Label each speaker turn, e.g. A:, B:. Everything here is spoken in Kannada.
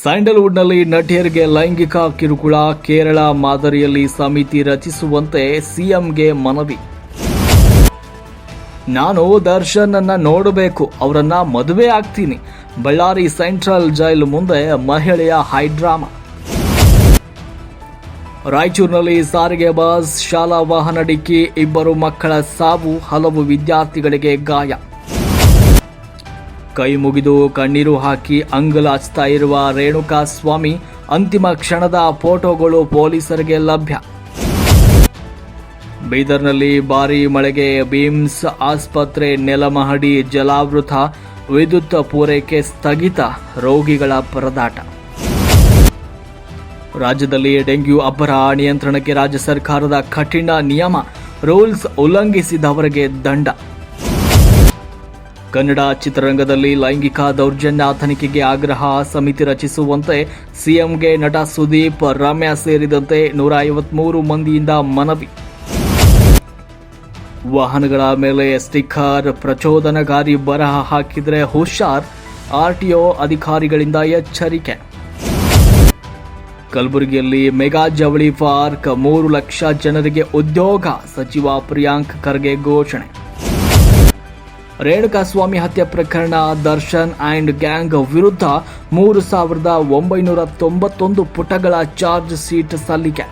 A: ಸ್ಯಾಂಡಲ್ವುಡ್ನಲ್ಲಿ ನಟಿಯರಿಗೆ ಲೈಂಗಿಕ ಕಿರುಕುಳ, ಕೇರಳ ಮಾದರಿಯಲ್ಲಿ ಸಮಿತಿ ರಚಿಸುವಂತೆ ಸಿಎಂಗೆ ಮನವಿ. ನಾನು ದರ್ಶನ್ ಅನ್ನ ನೋಡಬೇಕು, ಅವರನ್ನ ಮದುವೆ ಆಗ್ತೀನಿ. ಬಳ್ಳಾರಿ ಸೆಂಟ್ರಲ್ ಜೈಲು ಮುಂದೆ ಮಹಿಳೆಯ ಹೈಡ್ರಾಮಾ. ರಾಯಚೂರಿನಲ್ಲಿ ಸಾರಿಗೆ ಬಸ್, ಶಾಲಾ ವಾಹನ ಡಿಕ್ಕಿ, ಇಬ್ಬರು ಮಕ್ಕಳ ಸಾವು, ಹಲವು ವಿದ್ಯಾರ್ಥಿಗಳಿಗೆ ಗಾಯ. ಕೈ ಮುಗಿದು ಕಣ್ಣೀರು ಹಾಕಿ ಅಂಗಲಾಚ್ತಾ ಇರುವ ರೇಣುಕಾ ಸ್ವಾಮಿ ಅಂತಿಮ ಕ್ಷಣದ ಫೋಟೋಗಳು ಪೊಲೀಸರಿಗೆ ಲಭ್ಯ. ಬೀದರ್ನಲ್ಲಿ ಭಾರೀ ಮಳೆಗೆ ಬಿಮ್ಸ್ ಆಸ್ಪತ್ರೆ ನೆಲಮಹಡಿ ಜಲಾವೃತ, ವಿದ್ಯುತ್ ಪೂರೈಕೆ ಸ್ಥಗಿತ, ರೋಗಿಗಳ ಪರದಾಟ. ರಾಜ್ಯದಲ್ಲಿ ಡೆಂಗ್ಯೂ ಅಬ್ಬರ ನಿಯಂತ್ರಣಕ್ಕೆ ರಾಜ್ಯ ಸರ್ಕಾರದ ಕಠಿಣ ನಿಯಮ, ರೂಲ್ಸ್ ಉಲ್ಲಂಘಿಸಿದವರಿಗೆ ದಂಡ. ಕನ್ನಡ ಚಿತ್ರರಂಗದಲ್ಲಿ ಲೈಂಗಿಕ ದೌರ್ಜನ್ಯ ತನಿಖೆಗೆ ಆಗ್ರಹ ಸಮಿತಿ ರಚಿಸುವಂತೆ ಸಿಎಂಗೆ ನಟ ಸುದೀಪ್, ರಮ್ಯಾ ಸೇರಿದಂತೆ ನೂರ ಐವತ್ಮೂರು ಮಂದಿಯಿಂದ ಮನವಿ. ವಾಹನಗಳ ಮೇಲೆ ಸ್ಟಿಕ್ಕರ್ ಪ್ರಚೋದನಕಾರಿ ಬರಹ ಹಾಕಿದರೆ ಹುಷಾರ್, ಆರ್ಟಿಒ ಅಧಿಕಾರಿಗಳಿಂದ ಎಚ್ಚರಿಕೆ. ಕಲಬುರಗಿಯಲ್ಲಿ ಮೆಗಾ ಜವಳಿ ಪಾರ್ಕ್, ಮೂರು ಲಕ್ಷ ಜನರಿಗೆ ಉದ್ಯೋಗ, ಸಚಿವ ಪ್ರಿಯಾಂಕ್ ಖರ್ಗೆ ಘೋಷಣೆ. ರೇಣುಕಾಸ್ವಾಮಿ ಹತ್ಯೆ ಪ್ರಕರಣ ದರ್ಶನ್ ಆ್ಯಂಡ್ ಗ್ಯಾಂಗ್ ವಿರುದ್ಧ ಮೂರು ಸಾವಿರದ ಒಂಬೈನೂರ ತೊಂಬತ್ತೊಂದು ಪುಟಗಳ ಚಾರ್ಜ್ ಶೀಟ್ ಸಲ್ಲಿಕೆ.